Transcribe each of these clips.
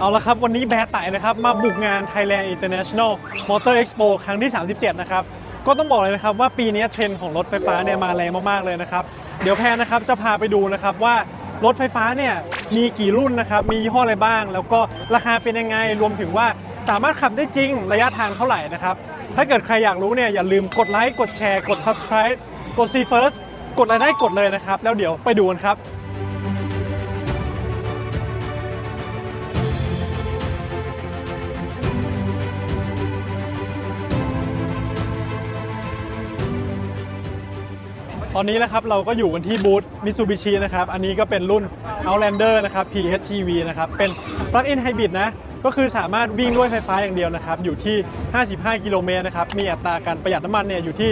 เอาละครับ วันนี้แบร์ไต่นะครับ มาบุกงาน Thailand International Motor Expo ครั้งที่ 37 นะครับ ก็ต้องบอกเลยนะครับว่าปีนี้เทรนด์ของรถไฟฟ้าเนี่ยมาแรงมากๆเลยนะครับ เดี๋ยวแพนนะครับจะพาไปดูนะครับว่ารถไฟฟ้าเนี่ยมีกี่รุ่นนะครับ มียี่ห้ออะไรบ้าง แล้วก็ราคาเป็นยังไง รวมถึงว่าสามารถขับได้จริงระยะทางเท่าไหร่นะครับ ถ้าเกิดใครอยากรู้เนี่ยอย่าลืมกดไลค์ กดแชร์ กด subscribe กด see first กดอะไรได้กดเลยนะครับ แล้วเดี๋ยวไปดูกันครับ ตอนนี้นะครับเราก็อยู่กันที่บูธ Mitsubishi นะครับ อันนี้ก็เป็นรุ่น Outlander นะครับ PHEV นะครับ เป็น Plug-in Hybrid นะ ก็คือสามารถวิ่งด้วยไฟฟ้าอย่างเดียวนะครับ อยู่ที่ 55 กิโลเมตรนะครับ มีอัตราการประหยัดน้ำมันเนี่ยอยู่ที่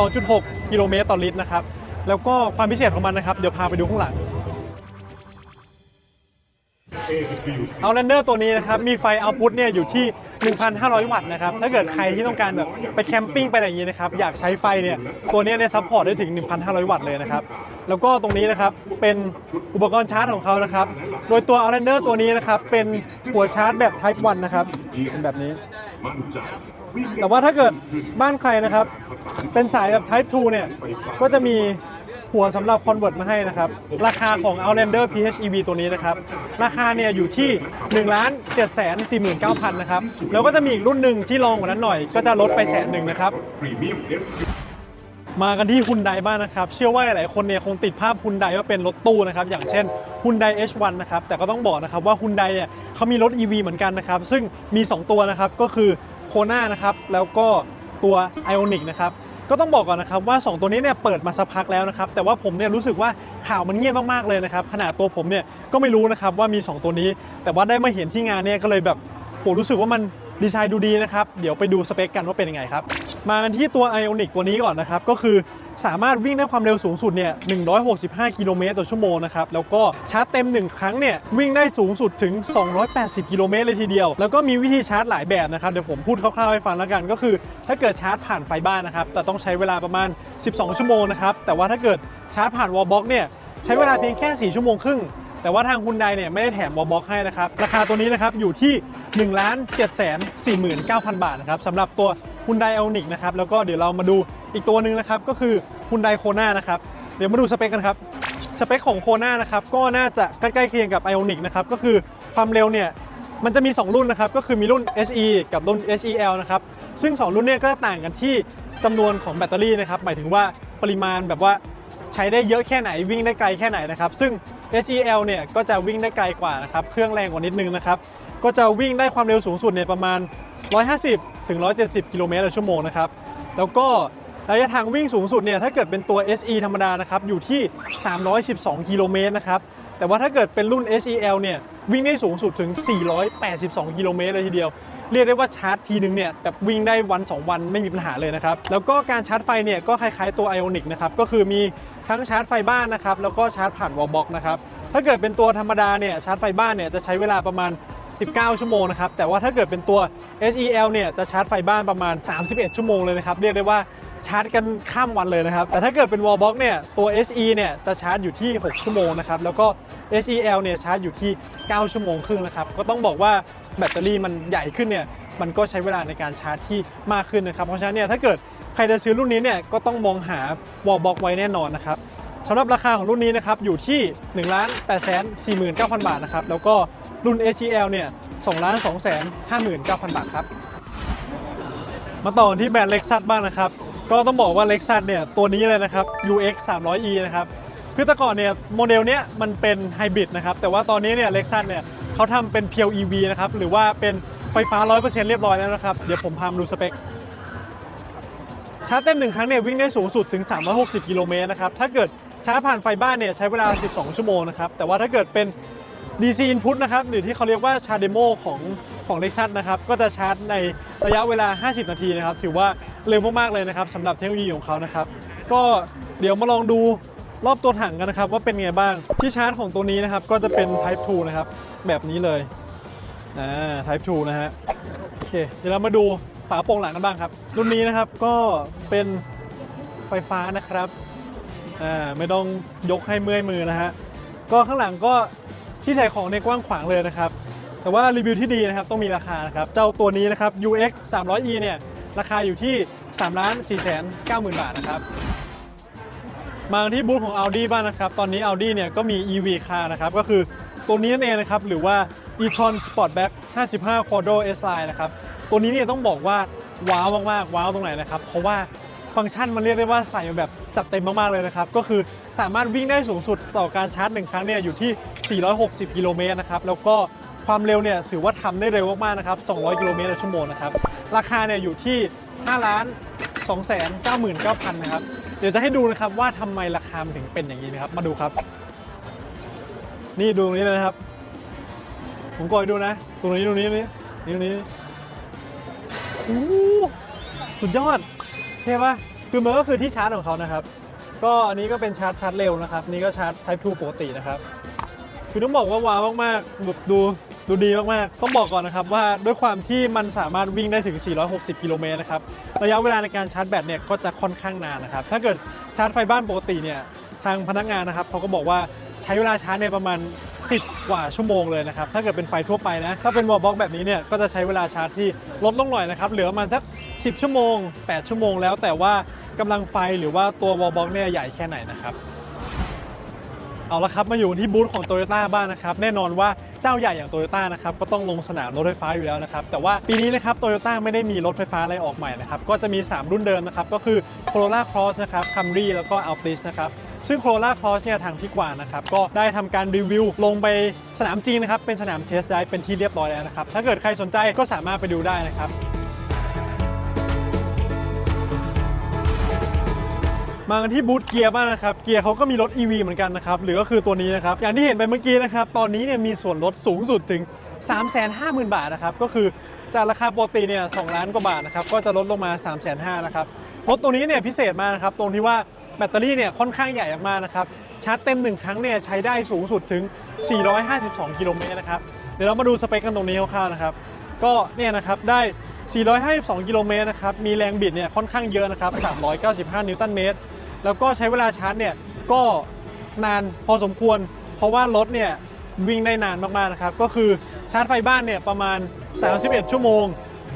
52.6 กิโลเมตรต่อลิตรนะครับ แล้วก็ความพิเศษของมันนะครับ เดี๋ยวพาไปดูข้างหลัง Outlander ตัวนี้นะครับ มีไฟเอาพุตเนี่ยอยู่ที่ 1,500 วัตต์นะครับ ถ้าเกิดใครที่ต้องการแบบไปแคมปิ้งไปอะไรอย่างนี้นะครับ อยากใช้ไฟเนี่ย ตัวนี้เนี่ยซัพพอร์ตได้ถึง 1,500 วัตต์เลยนะครับ แล้วก็ตรงนี้นะครับเป็นอุปกรณ์ชาร์จของเขานะครับ โดยตัว Outlander ตัวนี้นะครับ เป็นหัวชาร์จแบบ Type 1 นะครับ เป็นแบบนี้แต่ว่าถ้าเกิดบ้านใครนะครับ เป็นสายแบบ Type 2 เนี่ย ก็จะมี หัวสำหรับ Convert มาให้นะครับ ราคาของ Outlander PHEV ตัวนี้นะครับ ราคาเนี่ยอยู่ที่ 1 7 4 9 0 0 0 นะครับ แล้วก็จะมีอีกรุ่นหนึ่งที่รองกว่านั้นหน่อย ก็จะลดไปแสนหนึ่งนะครับมากันที่ฮุนไดบ้างนะครับ เชื่อว่าหลายๆคนเนี่ยคงติดภาพฮุนไดว่าเป็นรถตู้นะครับ อย่างเช่นฮุนได H1 นะครับ แต่ก็ต้องบอกนะครับว่าฮุนไดเนี่ยเขามีรถ EV เหมือนกันนะครับ ซึ่งมี 2 ตัวนะครับ ก็คือโคน่านะครับ แล้วก็ตัว Ionic นะครับ ก็ต้องบอกก่อนนะครับว่า 2 ตัวนี้เนี่ยเปิดมาสักพักแล้วนะครับแต่ว่าผมเนี่ยรู้สึกว่าข่าวมันเงียบมากๆเลยนะครับขนาดตัวผมเนี่ยก็ไม่รู้นะครับว่ามี 2 ตัวนี้ แต่ว่าได้มาเห็นที่งานเนี่ยก็เลยแบบโหรู้สึกว่ามันดีไซน์ดูดีนะครับเดี๋ยวไปดูสเปคกันว่าเป็นยังไงครับมากันที่ตัว Ionic ตัวนี้ก่อนนะครับก็คือ สามารถวิ่งได้ความเร็วสูงสุดเนี่ย165 กิโลเมตรต่อชั่วโมงนะครับ แล้วก็ชาร์จเต็ม 1 ครั้งเนี่ยวิ่งได้สูงสุดถึง 280 กิโลเมตรเลยทีเดียว แล้วก็มีวิธีชาร์จหลายแบบนะครับ เดี๋ยวผมพูดคร่าวๆให้ฟังแล้วกันก็คือ ถ้าเกิดชาร์จผ่านไฟบ้านนะครับ แต่ต้องใช้เวลาประมาณ 12 ชั่วโมงนะครับ แต่ว่าถ้าเกิดชาร์จผ่านวอลบ็อกเนี่ยใช้เวลาเพียงแค่ 4 ชั่วโมงครึ่งแต่ว่าทางคุณไดเนี่ยไม่ได้แถมวอลบ็อกให้นะครับ ราคาตัวนี้นะครับอยู่ที่1 7 4 9 0 0 0บาทนะครับสำหรับตัวคุณไดเอลนิกนะครับ แล้วก็เดี๋ยวเรามาดู อีกตัวหนึ่งนะครับก็คือคุณไดโคนานะครับ เดี๋ยวมาดูสเปคกันครับ สเปคของโคนานะครับก็น่าจะใกล้ๆเคียงกับ Ionic นะครับก็คือความเร็วเนี่ยมันจะมี 2 รุ่นนะครับก็คือมีรุ่น SE กับรุ่น SEL นะครับซึ่ง 2 รุ่นเนี่ยก็ต่างกันที่จำนวนของแบตเตอรี่นะครับหมายถึงว่าปริมาณแบบว่าใช้ได้เยอะแค่ไหนวิ่งได้ไกลแค่ไหนนะครับซึ่ง SEL เนี่ยก็จะวิ่งได้ไกลกว่านะครับเครื่องแรงกว่านิดนึงนะครับก็จะวิ่งได้ความเร็วสูงสุดเนี่ยประมาณ 150 ถึง 170 กิโลเมตรต่อชั่วโมงนะครับแล้วก็ ระยะทางวิ่งสูงสุดเนี่ยถ้าเกิดเป็นตัว SE ธรรมดานะครับอยู่ที่ 312 กิโลเมตรนะครับแต่ว่าถ้าเกิดเป็นรุ่น SEL เนี่ยวิ่งได้สูงสุดถึง 482 กิโลเมตรเลยทีเดียว เรียกได้ว่าชาร์จทีนึงเนี่ยแบบวิ่งได้วัน 2 วันไม่มีปัญหาเลยนะครับ แล้วก็การชาร์จไฟเนี่ยก็คล้ายๆตัว Ionic นะครับก็คือมีทั้งชาร์จไฟบ้านนะครับแล้วก็ชาร์จผ่านวอลบ็อกนะครับถ้าเกิดเป็นตัวธรรมดาเนี่ยชาร์จไฟบ้านเนี่ยจะใช้เวลาประมาณ 19 ชั่วโมงนะครับแต่ว่าถ้าเกิดเป็นตัว SEL เนี่ยจะชาร์จไฟบ้านประมาณ 31 ชั่วโมงเลยนะครับเรียกได้ว่า ชาร์จกันข้ามวันเลยนะครับ แต่ถ้าเกิดเป็น wall box เนี่ย ตัว SE เนี่ยจะชาร์จอยู่ที่ 6 ชั่วโมงนะครับ แล้วก็ SEL เนี่ยชาร์จอยู่ที่ 9 ชั่วโมงครึ่งนะครับ ก็ต้องบอกว่าแบตเตอรี่มันใหญ่ขึ้นเนี่ย มันก็ใช้เวลาในการชาร์จที่มากขึ้นนะครับ เพราะฉะนั้นเนี่ยถ้าเกิดใครจะซื้อรุ่นนี้เนี่ย ก็ต้องมองหา wall box ไว้แน่นอนนะครับสำหรับราคาของรุ่นนี้นะครับอยู่ที่1 8 4 9 0 0 0 บาทนะครับ แล้วก็รุ่น HCL เนี่ย2 2 5 9 0 0 0 บาทครับ มาต่อที่แบรนด์ Lexus บ้างนะครับ ก็ต้องบอกว่า Lexus เนี่ยตัวนี้เลยนะครับ UX 300e นะครับคือแต่ก่อนเนี่ยโมเดลเนี้ยมันเป็นไฮบริดนะครับแต่ว่าตอนนี้เนี่ย Lexus เนี่ยเขาทำเป็นเพียว EV นะครับหรือว่าเป็นไฟฟ้า 100%เรียบร้อยแล้วนะครับ เดี๋ยวผมพามาดูสเปคชาร์จเต็มหนึ่งครั้งเนี่ยวิ่งได้สูงสุดถึง 360 กิโลเมตรนะครับถ้าเกิดชาร์จผ่านไฟบ้านเนี่ยใช้เวลา 12 ชั่วโมงนะครับแต่ว่าถ้าเกิดเป็น DC input นะครับหรือที่เขาเรียกว่าชาร์จเดโมของของ Lexus นะครับก็จะชาร์จในระยะเวลา 50 นาทีนะครับถือว่า เร็วมากๆเลยนะครับสำหรับเทคโนโลยีของเขานะครับ ก็เดี๋ยวมาลองดูรอบตัวถังกันนะครับ ว่าเป็นไงบ้างที่ชาร์จของตัวนี้นะครับ ก็จะเป็น Type 2 นะครับ แบบนี้เลยอ่า Type 2 นะฮะโอเคเดี๋ยวเรามาดูฝาโปร่งหลังกันบ้างครับ รุ่นนี้นะครับก็เป็นไฟฟ้านะครับอ่าไม่ต้องยกให้เมื่อยมือนะฮะก็ข้างหลังก็ที่ใส่ของในกว้างขวางเลยนะครับ แต่ว่ารีวิวที่ดีนะครับต้องมีราคานะครับ เจ้าตัวนี้นะครับ UX 300e เนี่ย ราคาอยู่ที่3ล้าน4แสน9หมื่นบาทนะครับ มาที่บูธของ Audi บ้างนะครับ ตอนนี้ Audi เนี่ยก็มี EV car นะครับก็คือตัวนี้นั่นเองนะครับ หรือว่า e-tron Sportback 55 Quadro S-Line นะครับ ตัวนี้เนี่ยต้องบอกว่า ว้าวมากๆ ว้าวตรงไหนนะครับ เพราะว่าฟังก์ชันมันเรียกได้ว่าใส่มาแบบจัดเต็มมากๆเลยนะครับ ก็คือสามารถวิ่งได้สูงสุดต่อการชาร์จหนึ่งครั้งเนี่ยอยู่ที่ 460 กิโลเมตรนะครับ แล้วก็ความเร็วเนี่ยถือว่าทำได้เร็วมากๆนะครับ 200 กิโลเมตรต่อชั่วโมงนะครับ ราคาเนี่ยอยู่ที่5ล้าน2แสน99,000นะครับ เดี๋ยวจะให้ดูนะครับว่าทำไมราคามันถึงเป็นอย่างนี้นะครับ มาดูครับ นี่ดูตรงนี้เลยนะครับ ผมกดดูนะ ตรงนี้ตรงนี้ตรงนี้นี่ตรงนี้โอ้สุดยอดเท่ปะคือมันก็คือที่ชาร์จของเขานะครับ ก็อันนี้ก็เป็นชาร์จชาร์จเร็วนะครับ นี่ก็ชาร์จ Type 2ปกตินะครับ คือต้องบอกว่าว้าวมากๆแบบดู ดูดีมากๆ ต้องบอกก่อนนะครับว่าด้วยความที่มันสามารถวิ่งได้ถึง 460 กิโลเมตรนะครับ ระยะเวลาในการชาร์จแบตเนี่ยก็จะค่อนข้างนานนะครับ ถ้าเกิดชาร์จไฟบ้านปกติเนี่ยทางพนักงานนะครับเขาก็บอกว่าใช้เวลาชาร์จในประมาณ 10 กว่าชั่วโมงเลยนะครับ ถ้าเกิดเป็นไฟทั่วไปนะ ถ้าเป็นวอลบ็อกแบบนี้เนี่ยก็จะใช้เวลาชาร์จที่ลดลงหน่อยนะครับ เหลือประมาณสัก 10 ชั่วโมง 8 ชั่วโมงแล้วแต่ว่ากำลังไฟหรือว่าตัววอลบ็อกเนี่ยใหญ่แค่ไหนนะครับ เอาละครับมาอยู่ที่บูธของ Toyota บ้างนะครับแน่นอนว่าเจ้าใหญ่อย่าง Toyota นะครับก็ต้องลงสนามรถไฟฟ้าอยู่แล้วนะครับแต่ว่าปีนี้นะครับ Toyota ไม่ได้มีรถไฟฟ้าอะไรออกใหม่นะครับก็จะมี 3 รุ่นเดิมนะครับก็คือ Corolla Cross นะครับ Camry แล้วก็ Altis นะครับซึ่ง Corolla Cross เนี่ยทางพี่กวางนะครับก็ได้ทำการรีวิวลงไปสนามจริงนะครับเป็นสนามเทสไดเป็นที่เรียบร้อยแล้วนะครับถ้าเกิดใครสนใจก็สามารถไปดูได้นะครับ มากันที่บูธเกียร์บ้างนะครับ เกียร์เขาก็มีรถ EV เหมือนกันนะครับ หรือก็คือตัวนี้นะครับ อย่างที่เห็นไปเมื่อกี้นะครับ ตอนนี้เนี่ยมีส่วนลดสูงสุดถึง 350,000 บาทนะครับ ก็คือจากราคาปกติเนี่ย2ล้านกว่าบาทนะครับ ก็จะลดลงมา 3 5 0 0 0นะครับ รถตัวนี้เนี่ยพิเศษมากนะครับ ตรงที่ว่าแบตเตอรี่เนี่ยค่อนข้างใหญ่มากนะครับ ชาร์จเต็ม 1 ครั้งเนี่ยใช้ได้สูงสุดถึง 452 กิโลเมตรนะครับ เดี๋ยวเรามาดูสเปคกันตรงนี้คร่าวๆนะครับ ก็เนี่ยนะครับได้ 452 กิโลเมตรนะครับ มีแรงบิดเนี่ยค่อนข้างเยอะนะครับ 395 นิวตันเมตร แล้วก็ใช้เวลาชาร์จเนี่ยก็นานพอสมควร เพราะว่ารถเนี่ยวิ่งได้นานมากๆนะครับ ก็คือชาร์จไฟบ้านเนี่ยประมาณ 31 ชั่วโมง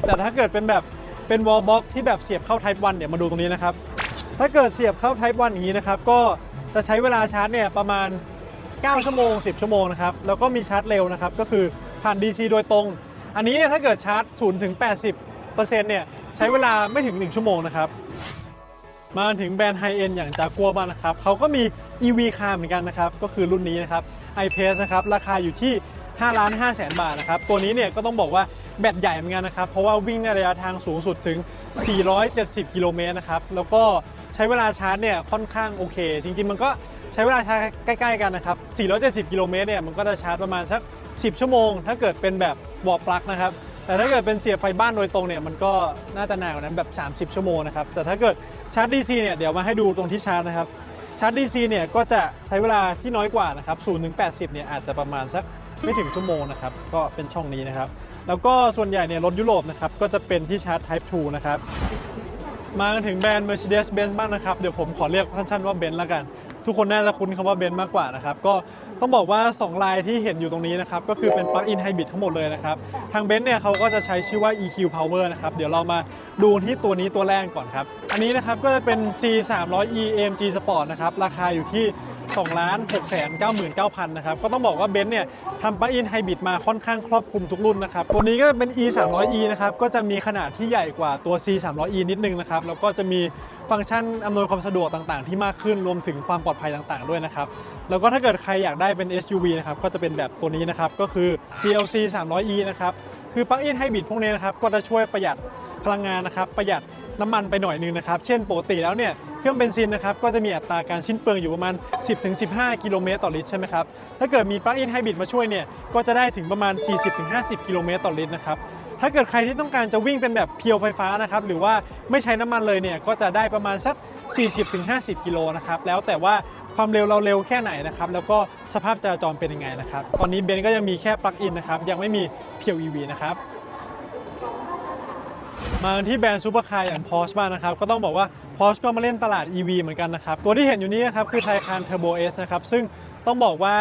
แต่ถ้าเกิดเป็นแบบเป็นวอลบ็อกที่แบบเสียบเข้า Type 1เนี่ยมาดูตรงนี้นะครับ ถ้าเกิดเสียบเข้า Type 1อย่างนี้นะครับ ก็จะใช้เวลาชาร์จเนี่ยประมาณ 9 ชั่วโมง 10 ชั่วโมงนะครับ แล้วก็มีชาร์จเร็วนะครับ ก็คือผ่าน DC โดยตรง อันนี้เนี่ยถ้าเกิดชาร์จ0ถึง80%เนี่ยใช้เวลาไม่ถึง 1 ชั่วโมงนะครับ มาถึงแบรนด์ไฮเอ็นอย่างจากัวบ้างนะครับเขาก็มี EV car เหมือนกันนะครับ ก็คือรุ่นนี้นะครับ i-Pace นะครับ ราคาอยู่ที่5ล้าน5แสนบาทนะครับ ตัวนี้เนี่ยก็ต้องบอกว่าแบตใหญ่เหมือนกันนะครับ เพราะว่าวิ่งในระยะทางสูงสุดถึง 470 กิโลเมตรนะครับ แล้วก็ใช้เวลาชาร์จเนี่ยค่อนข้างโอเค จริงๆ มันก็ใช้เวลาชาร์จใกล้ๆกันนะครับ 470 กิโลเมตรเนี่ยมันก็จะชาร์จประมาณสัก 10 ชั่วโมง ถ้าเกิดเป็นแบบวอลปลั๊กนะครับ แต่ถ้าเกิดเป็นเสียบไฟบ้านโดยตรงเนี่ยมันก็น่าจะนานกว่านั้นแบบ 30 ชั่วโมงนะครับ แต่ถ้าเกิดชาร์จ DC เนี่ยเดี๋ยวมาให้ดูตรงที่ชาร์จนะครับ ชาร์จ DC เนี่ยก็จะใช้เวลาที่น้อยกว่านะครับ0ถึง80 เนี่ยอาจจะประมาณสักไม่ถึงชั่วโมงนะครับ ก็เป็นช่องนี้นะครับ แล้วก็ส่วนใหญ่เนี่ยรถยุโรปนะครับก็จะเป็นที่ชาร์จ Type 2 นะครับ มาถึงแบรนด์ Mercedes-Benz บ้างนะครับ เดี๋ยวผมขอเรียกสั้นๆว่าเบนซ์ละกัน ทุกคนน่าจะคุ้นคำว่าเบนซ์มากกว่านะครับก็ต้องบอกว่า 2 ลายที่เห็นอยู่ตรงนี้นะครับก็คือเป็น Plug-in Hybrid ทั้งหมดเลยนะครับทางเบนซ์เนี่ยเขาก็จะใช้ชื่อว่า EQ Power นะครับเดี๋ยวเรามาดูที่ตัวนี้ตัวแรกก่อนครับอันนี้นะครับก็จะเป็น C 3 0 0 E AMG Sport นะครับราคาอยู่ที่2ล้าน6แสน99,000 นะครับ ก็ต้องบอกว่าเบนซ์เนี่ยทำปลั๊กอินไฮบริดมาค่อนข้างครอบคลุมทุกรุ่นนะครับ ตัวนี้ก็เป็น E 3 0 0 E นะครับ ก็จะมีขนาดที่ใหญ่กว่าตัว C 3 0 0 E นิดนึงนะครับ แล้วก็จะมี ฟังก์ชันอำนวยความสะดวกต่างๆ ที่มากขึ้นรวมถึงความปลอดภัยต่างๆ ด้วยนะครับแล้วก็ถ้าเกิดใครอยากได้เป็น SUV นะครับก็จะเป็นแบบตัวนี้นะครับก็คือ CLC 3 0 0 E นะครับคือปลั๊กอินไฮบริดพวกนี้นะครับก็จะช่วยประหยัดพลังงานนะครับประหยัดน้ำมันไปหน่อยนึงนะครับเช่นปกติแล้วเนี่ยเครื่องเบนซินนะครับก็จะมีอัตราการสิ้นเปลืองอยู่ประมาณ 10-15 กิโลเมตรต่อลิตรใช่ไหมครับ ถ้าเกิดมีปลั๊กอินไฮบริดมาช่วยเนี่ยก็จะได้ถึงประมาณ 40-50 กิโลเมตรต่อลิตรนะครับ ถ้าเกิดใครที่ต้องการจะวิ่งเป็นแบบเพียวไฟฟ้านะครับหรือว่าไม่ใช้น้ำมันเลยเนี่ยก็จะได้ประมาณสัก 40-50 กิโลนะครับแล้วแต่ว่าความเร็วเราเร็วแค่ไหนนะครับแล้วก็สภาพจราจรเป็นยังไงนะครับตอนนี้เบนก็ยังมีแค่ปลั๊กอินนะครับยังไม่มีเพียว EV นะครับมาที่แบรนด์ซูเปอร์คาร์อย่าง Porsche บ้างนะครับก็ต้องบอกว่า Porsche ก็มาเล่นตลาด EV เหมือนกันนะครับ ตัวที่เห็นอยู่นี้นะครับคือ Taycan Turbo S นะครับซึ่งต้องบอกว่า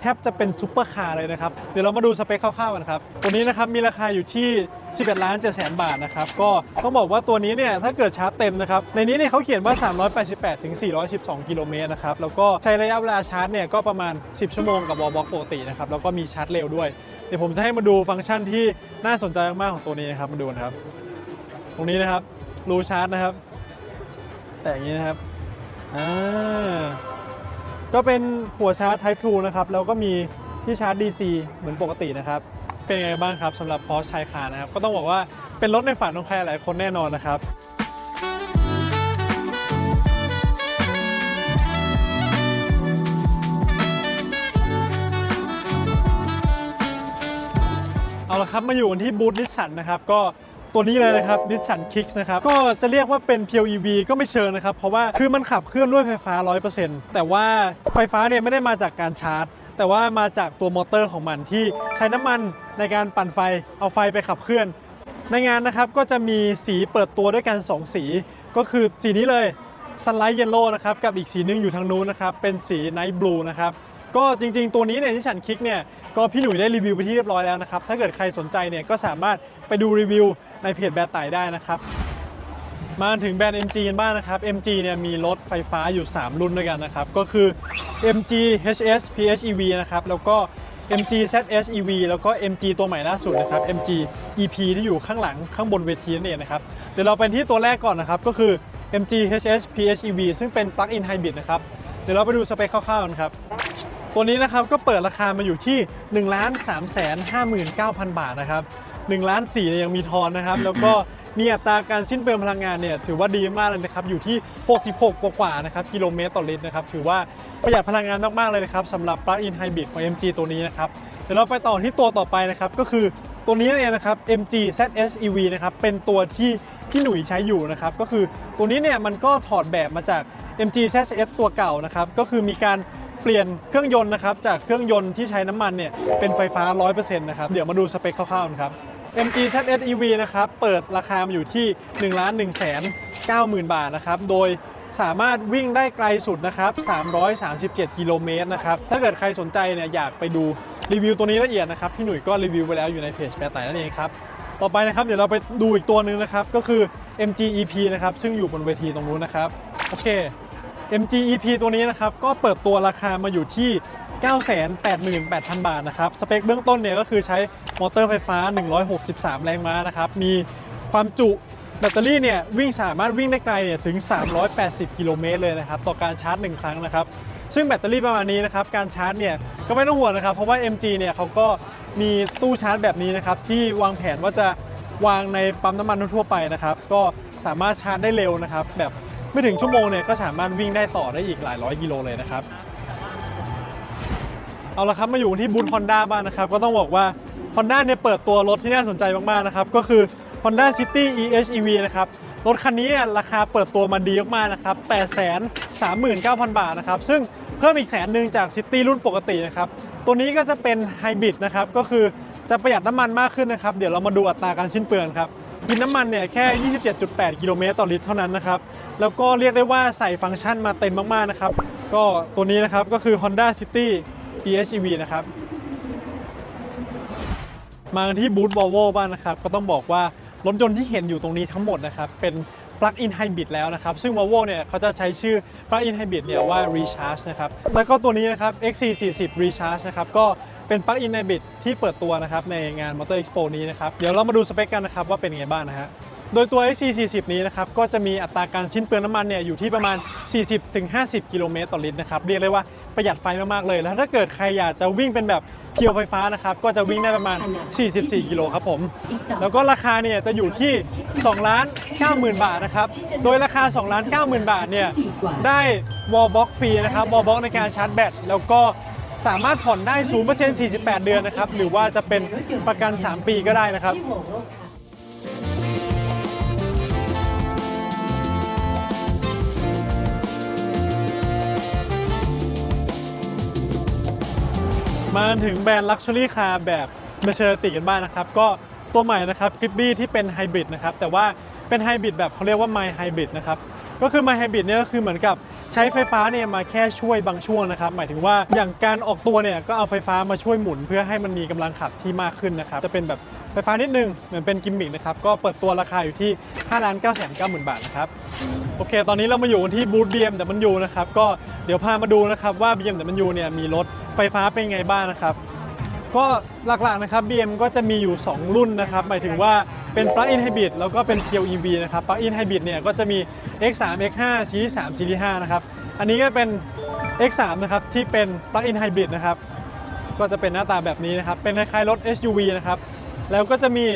แทบจะเป็นซุปเปอร์คาร์เลยนะครับ เดี๋ยวเรามาดูสเปคคร่าวๆกันครับ ตัวนี้นะครับมีราคาอยู่ที่ 11ล้าน7แสนบาทนะครับ ก็ต้องบอกว่าตัวนี้เนี่ยถ้าเกิดชาร์จเต็มนะครับ ในนี้เนี่ยเขาเขียนว่า 388ถึง412 กิโลเมตรนะครับ แล้วก็ใช้ระยะเวลาชาร์จเนี่ยก็ประมาณ 10 ชั่วโมงกับวอลบ็อกปกตินะครับ แล้วก็มีชาร์จเร็วด้วย เดี๋ยวผมจะให้มาดูฟังก์ชันที่น่าสนใจมากๆของตัวนี้นะครับ มาดูนะครับ ตรงนี้นะครับรูชาร์จนะครับ แต่อย่างนี้นะครับ อ่า ก็เป็นหัวชาร์จ Type 2 นะครับ แล้วก็มีที่ชาร์จ DC เหมือนปกตินะครับ เป็นยังไงบ้างครับสำหรับ Porsche Taycan นะครับ ก็ต้องบอกว่าเป็นรถในฝันของใครหลายคนแน่นอนนะครับเอาละครับมาอยู่กันที่บูธนิสสันนะครับ ก็ ตัวนี้เลยนะครับนิสสันคิกนะครับ ก็จะเรียกว่าเป็น PLEV ก็ไม่เชิงนะครับ เพราะว่าคือมันขับเคลื่อนด้วยไฟฟ้า 100%แต่ว่าไฟฟ้าเนี่ยไม่ได้มาจากการชาร์จ แต่ว่ามาจากตัวมอเตอร์ของมันที่ใช้น้ำมันในการปั่นไฟเอาไฟไปขับเคลื่อน ในงานนะครับก็จะมีสีเปิดตัวด้วยกัน 2 สี ก็คือสีนี้เลย Sunlight Yellow นะครับกับอีกสีหนึงอยู่ทางนู้นนะครับเป็นสี Night Blue นะครับก็จริงๆ ตัวนี้เนี่ยที่ฉันคลิกเนี่ย ก็พี่หนุ่ยได้รีวิวไปที่เรียบร้อยแล้วนะครับ ถ้าเกิดใครสนใจเนี่ยก็สามารถไปดูรีวิวในเพจแบรนด์ไต่ได้นะครับ มาถึงแบรนด์ MG กันบ้างนะครับ MG เนี่ยมีรถไฟฟ้าอยู่ 3 รุ่นด้วยกันนะครับ ก็คือ MG HS PHEV นะครับ แล้วก็ MG ZS EV แล้วก็ MG ตัวใหม่ล่าสุดนะครับ MG EP ที่อยู่ข้างหลังข้างบนเวทีนั่นเองนะครับ เดี๋ยวเราไปที่ตัวแรกก่อนนะครับก็คือ MG HS PHEV ซึ่งเป็น Plug-in Hybrid นะครับ เดี๋ยวเราไปดูสเปคคร่าวๆกันครับ ตัวนี้นะครับก็เปิดราคามาอยู่ที่1 3 5 9 0 0 0บาทนะครับ1ล้าน4เนี่ยยังมีทอนนะครับ แล้วก็มีอัตราการสิ้นเปลืองพลังงานเนี่ยถือว่าดีมากเลยนะครับอยู่ที่ 66 กว่าๆนะครับกิโลเมตรต่อลิตรนะครับถือว่าประหยัดพลังงานมากๆเลยนะครับสำหรับ Plug-in Hybrid ของ MG ตัวนี้นะครับเดี๋ยวเราไปต่อที่ตัวต่อไปนะครับก็คือตัวนี้นั่นเองนะครับ MG ZS EV นะครับเป็นตัวที่พี่หนุ่ยใช้อยู่นะครับก็คือตัวนี้เนี่ยมันก็ถอดแบบมาจาก MG ZS ตัวเก่านะครับก็คือมีการ ปลี่ยนเครื่องยนต์นะครับจากเครื่องยนต์ที่ใช้น้ำมันเนี่ยเป็นไฟฟ้า 100%นะครับเดี๋ยวมาดูสเปคคร่าวๆนะครับ MG ZS EV นะครับเปิดราคามาอยู่ที่ 1 1 9 0 0 0 0 บาทนะครับโดยสามารถวิ่งได้ไกลสุดนะครับ 337 กิโลเมตรนะครับ ถ้าเกิดใครสนใจเนี่ยอยากไปดูรีวิวตัวนี้ละเอียดนะครับ พี่หนุ่ยก็รีวิวไปแล้วอยู่ในเพจแปรไต่นั่นเองครับ ต่อไปนะครับเดี๋ยวเราไปดูอีกตัวหนึ่งนะครับ ก็คือ MG EP นะครับ ซึ่งอยู่บนเวทีตรงนู้นนะครับ โอเค MG EP ตัวนี้นะครับ ก็เปิดตัวราคามาอยู่ที่ 988,000 บาทนะครับ สเปคเบื้องต้นเนี่ยก็คือใช้มอเตอร์ไฟฟ้า 163 แรงม้านะครับ มีความจุแบตเตอรี่เนี่ยวิ่งสามารถวิ่งได้ไกลเนี่ยถึง 380 กิโลเมตรเลยนะครับ ต่อการชาร์จ 1 ครั้งนะครับ ซึ่งแบตเตอรี่ประมาณนี้นะครับ การชาร์จเนี่ยก็ไม่ต้องห่วงนะครับ เพราะว่า MG เนี่ยเขาก็มีตู้ชาร์จแบบนี้นะครับ ที่วางแผนว่าจะวางในปั๊มน้ำมันทั่วไปนะครับ ก็สามารถชาร์จได้เร็วนะครับ แบบ ไม่ถึงชั่วโมงเนี่ยก็สามารถวิ่งได้ต่อได้อีกหลายร้อยกิโลเลยนะครับ เอาละครับมาอยู่ที่บูธ Honda บ้างนะครับ ก็ต้องบอกว่า Honda เนี่ยเปิดตัวรถที่น่าสนใจมากๆนะครับ ก็คือ Honda City EHEV นะครับ รถคันนี้เนี่ยราคาเปิดตัวมาดีมากๆนะครับ 839,000 บาทนะครับ ซึ่งเพิ่มอีกแสนหนึ่งจาก City รุ่นปกตินะครับ ตัวนี้ก็จะเป็นไฮบริดนะครับ ก็คือจะประหยัดน้ำมันมากขึ้นนะครับ เดี๋ยวเรามาดูอัตราการสิ้นเปลืองครับ กินน้ำมันเนี่ยแค่ 27.8 กิโลเมตรต่อลิตรเท่านั้นนะครับ แล้วก็เรียกได้ว่าใส่ฟังก์ชันมาเต็มมาก ๆ นะครับ ก็ตัวนี้นะครับก็คือ Honda City PHEV นะครับ มาที่บูธ Volvo บ้างนะครับ ก็ต้องบอกว่ารถยนต์ที่เห็นอยู่ตรงนี้ทั้งหมดนะครับ เป็น Plug-in Hybrid แล้วนะครับ ซึ่ง Volvo เนี่ยเขาจะใช้ชื่อ Plug-in Hybrid เนี่ยว่า Recharge นะครับ แล้วก็ตัวนี้นะครับ XC40 Recharge นะครับก็ เป็น Plug-in Hybrid ที่เปิดตัวนะครับในงาน Motor Expo นี้นะครับ เดี๋ยวเรามาดูสเปคกันนะครับว่าเป็นไงบ้างนะฮะโดยตัว XC40 นี้นะครับก็จะมีอัตราการสิ้นเปลืองน้ำมันเนี่ยอยู่ที่ประมาณ 40-50 กิโลเมตรต่อลิตรนะครับเรียกได้ว่าประหยัดไฟมาก ๆ เลย แล้วถ้าเกิดใครอยากจะวิ่งเป็นแบบเพียวไฟฟ้านะครับก็จะวิ่งได้ประมาณ 44 กิโลครับผม แล้วก็ราคาเนี่ยจะอยู่ที่2ล้าน90,000 บาทนะครับ โดยราคา2ล้าน90,000 บาทเนี่ยได้วอลบ็อกฟรีนะครับวอลบ็อกในการชาร์จแบตแล้วก็ สามารถผ่อนได้ 0% 48 เดือนนะครับ หรือว่าจะเป็นประกัน 3 ปีก็ได้นะครับ มาถึงแบรนด์ Luxury Car แบบ m a s e r a t i กันบ้างนะครับ ก็ตัวใหม่นะครับ g r i b b y ที่เป็นไฮบริดนะครับ แต่ว่าเป็นไฮบริดแบบเขาเรียกว่า My Hybrid นะครับ ก็คือ My Hybrid เนี่ยก็คือเหมือนกับ ใช้ไฟฟ้าเนี่ยมาแค่ช่วยบางช่วงนะครับ หมายถึงว่าอย่างการออกตัวเนี่ยก็เอาไฟฟ้ามาช่วยหมุน เพื่อให้มันมีกำลังขับที่มากขึ้นนะครับ จะเป็นแบบไฟฟ้านิดนึง เหมือนเป็นกิมมิคนะครับ ก็เปิดตัวราคาอยู่ที่5 9 9 9 0 0 0 บาทนะครับ โอเค ตอนนี้เรามาอยู่ที่บูธ BMW นะครับ ก็เดี๋ยวพามาดูนะครับว่า BMW เนี่ยมีรถไฟฟ้าเป็นไงบ้างนะครับ ก็หลักๆนะครับ BM ก็จะมีอยู่ 2 รุ่นนะครับ หมายถึงว่า เป็น Plug-in Hybrid แล้วก็เป็น Pure EV นะครับ Plug-in Hybrid เนี่ยก็จะมี X3 X5 Series 3 Series 5นะครับอันนี้ก็เป็น X3 นะครับที่เป็น Plug-in Hybrid นะครับก็จะเป็นหน้าตาแบบนี้นะครับเป็นคล้ายๆรถ SUV นะครับแล้วก็จะมี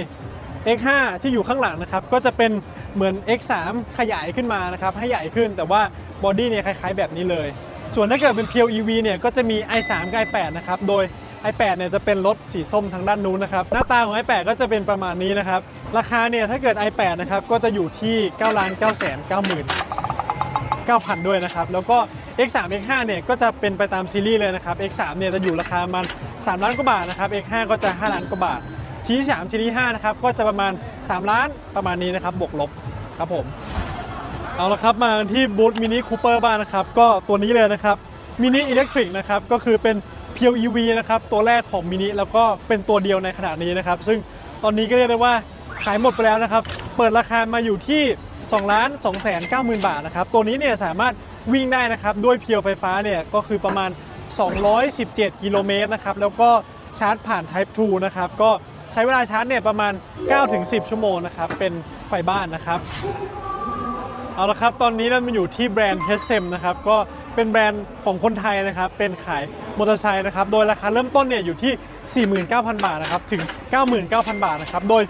X5 ที่อยู่ข้างหลังนะครับก็จะเป็นเหมือน X3 ขยายขึ้นมานะครับให้ใหญ่ขึ้นแต่ว่าบอดี้เนี่ยคล้ายๆ แบบนี้เลย ส่วนถ้าเกิดเป็น Pure EV เนี่ยก็จะมี i3 กับ i8 นะครับโดย i8 เนี่ยจะเป็นรถสีส้มทางด้านนู้นนะครับหน้าตาของ i8 ก็จะเป็นประมาณนี้นะครับราคาเนี่ยถ้าเกิด i8 นะครับก็จะอยู่ที่9 9 9 9 0 9,000 ด้วยนะครับ แล้วก็ X3 X5 เนี่ยก็จะเป็นไปตามซีรีส์เลยนะครับ X3 เนี่ยจะอยู่ราคามัน 3 ล้านกว่าบาทนะครับ X5 ก็จะ 5 ล้านกว่าบาทซีรีส์3ซีรีส์5นะครับก็จะประมาณ 3 ล้านประมาณนี้นะครับบวกลบครับผมเอาละครับมาที่บูธมินิคูเปอร์บ้างนะครับ ก็ตัวนี้เลยนะครับมินิอิเล็กทริกนะครับก็คือเป็น เพียว EV นะครับ ตัวแรกของมินิแล้วก็เป็นตัวเดียวในขณะนี้นะครับ ซึ่งตอนนี้ก็เรียกได้ว่าขายหมดไปแล้วนะครับ เปิดราคามาอยู่ที่2ล้าน2แสน9หมื่นบาทนะครับ ตัวนี้เนี่ยสามารถวิ่งได้นะครับ ด้วยเพียวไฟฟ้าเนี่ยก็คือประมาณ 217 กิโลเมตรนะครับ แล้วก็ชาร์จผ่าน Type 2 นะครับ ก็ใช้เวลาชาร์จเนี่ยประมาณ 9-10 ชั่วโมงนะครับ เป็นไฟบ้านนะครับ เอาละครับ ตอนนี้เรามาอยู่ที่แบรนด์ h เ m นะครับ ก็ เป็นแบรนด์ของคนไทยนะครับ เป็นขายมอเตอร์ไซค์นะครับ โดยราคาเริ่มต้นเนี่ยอยู่ที่ 49,000 บาทนะครับ ถึง 99,000 บาทนะครับ โดย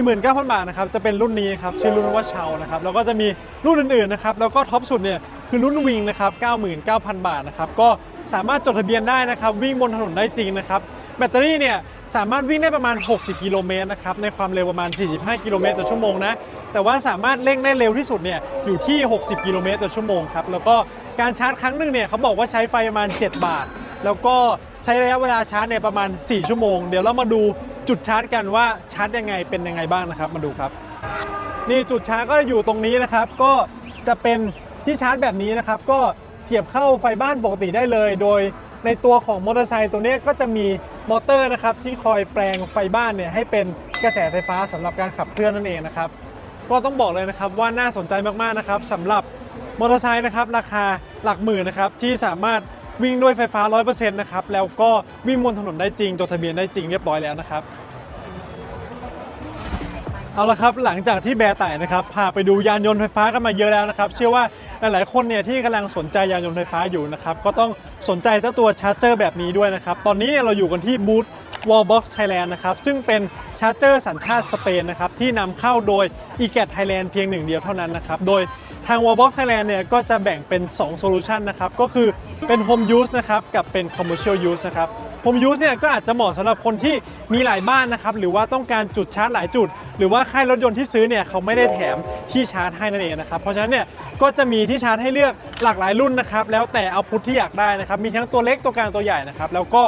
49,000 บาทนะครับ จะเป็นรุ่นนี้ครับ ชื่อรุ่นว่าเชานะครับ แล้วก็จะมีรุ่นอื่นๆนะครับ แล้วก็ท็อปสุดเนี่ยคือรุ่นวิงนะครับ 99,000 บาทนะครับ ก็สามารถจดทะเบียนได้นะครับ วิ่งบนถนนได้จริงนะครับ แบตเตอรี่เนี่ยสามารถวิ่งได้ประมาณ 60 กิโลเมตรนะครับ ในความเร็วประมาณ 45 กิโลเมตรต่อชั่วโมงนะ แต่ว่าสามารถเร่งได้เร็วที่สุดเนี่ยอยู่ที่ 60 กิโลเมตรต่อชั่วโมงครับ แล้วก็ การชาร์จครั้งหนึ่งเนี่ยเขาบอกว่าใช้ไฟประมาณ 7 บาท แล้วก็ใช้ระยะเวลาชาร์จเนี่ยประมาณ 4 ชั่วโมง เดี๋ยวเรามาดูจุดชาร์จกันว่าชาร์จยังไงเป็นยังไงบ้างนะครับ มาดูครับ นี่จุดชาร์จก็อยู่ตรงนี้นะครับ ก็จะเป็นที่ชาร์จแบบนี้นะครับ ก็เสียบเข้าไฟบ้านปกติได้เลย โดยในตัวของมอเตอร์ไซค์ตัวนี้ก็จะมีมอเตอร์นะครับที่คอยแปลงไฟบ้านเนี่ยให้เป็นกระแสไฟฟ้าสำหรับการขับเคลื่อนนั่นเองนะครับ ก็ต้องบอกเลยนะครับว่าน่าสนใจมากๆนะครับสำหรับ มอเตอร์ไซค์นะครับราคาหลักหมื่นนะครับที่สามารถวิ่งด้วยไฟฟ้า 100%นะครับแล้วก็วิ่งบนถนนได้จริงจดทะเบียนได้จริงเรียบร้อยแล้วนะครับเอาละครับหลังจากที่แบร์ไต่นะครับพาไปดูยานยนต์ไฟฟ้ากันมาเยอะแล้วนะครับ เชื่อว่าหลายๆคนเนี่ยที่กำลังสนใจยานยนต์ไฟฟ้าอยู่นะครับก็ต้องสนใจเจ้าตัวชาร์จเจอร์แบบนี้ด้วยนะครับ ตอนนี้เนี่ยเราอยู่กันที่บูธ Wallbox Thailand นะครับซึ่งเป็นชาร์จเจอร์สัญชาติสเปนนะครับที่นำเข้าโดย e g a t Thailand เพียงหนึ่งเดียวเท่านั้นนะครับโดยาง Wallbox Thailand เนี่ยก็จะแบ่งเป็น2 Solution นะครับ ก็คือเป็น Home Use นะครับกับเป็น Commercial Use นะครับ Home Use เนี่ยก็อาจจะเหมาะสำหรับคนที่มีหลายบ้านนะครับ หรือว่าต้องการจุดชาร์จหลายจุด หรือว่าค่ายรถยนต์ที่ซื้อเนี่ยเขาไม่ได้แถมที่ชาร์จให้นั่นเองนะครับ เพราะฉะนั้นเนี่ยก็จะมีที่ชาร์จให้เลือกหลากหลายรุ่นนะครับแล้วแต่เอาพุทที่อยากได้นะครับมีทั้งตัวเล็กตัวกลางตัวใหญ่นะครับแล้วก็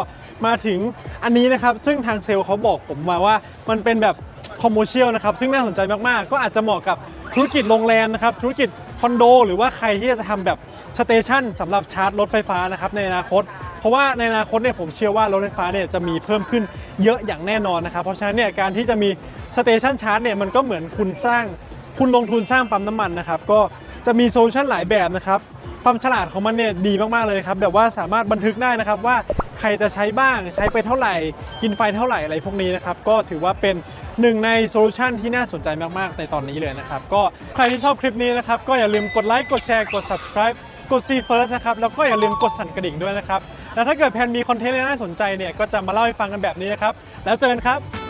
มาถึงอันนี้นะครับซึ่งทางเซลล์เขาบอกผมมาว่ามันเป็นแบบคอมเมอร์เชียลนะครับซึ่งน่าสนใจมาก ๆ ก็อาจจะเหมาะกับธุรกิจโรงแรมนะครับธุรกิจ คอนโด หรือว่าใครที่จะทำแบบสเตชันสำหรับชาร์จรถไฟฟ้านะครับในอนาคต เพราะว่าในอนาคตเนี่ยผมเชื่อว่ารถไฟฟ้าเนี่ยจะมีเพิ่มขึ้นเยอะอย่างแน่นอนนะครับ เพราะฉะนั้นเนี่ยการที่จะมีสเตชันชาร์จเนี่ยมันก็เหมือนคุณสร้างคุณลงทุนสร้างปั๊มน้ำมันนะครับก็จะมีโซลูชันหลายแบบนะครับ ความฉลาดของมันเนี่ยดีมากๆเลยครับแบบว่าสามารถบันทึกได้นะครับว่าใครจะใช้บ้างใช้ไปเท่าไหร่ กินไฟเท่าไหร่อะไรพวกนี้นะครับก็ถือว่าเป็นหนึ่งในโซลูชันที่น่าสนใจมากๆ ในตอนนี้เลยนะครับก็ใครที่ชอบคลิปนี้นะครับก็อย่าลืมกดไลค์กดแชร์กด subscribe กด See First นะครับแล้วก็อย่าลืมกดสั่นกระดิ่งด้วยนะครับแล้วถ้าเกิดแพนมีคอนเทนต์อะไรน่าสนใจเนี่ยก็จะมาเล่าให้ฟังกันแบบนี้นะครับแล้วเจอกันครับ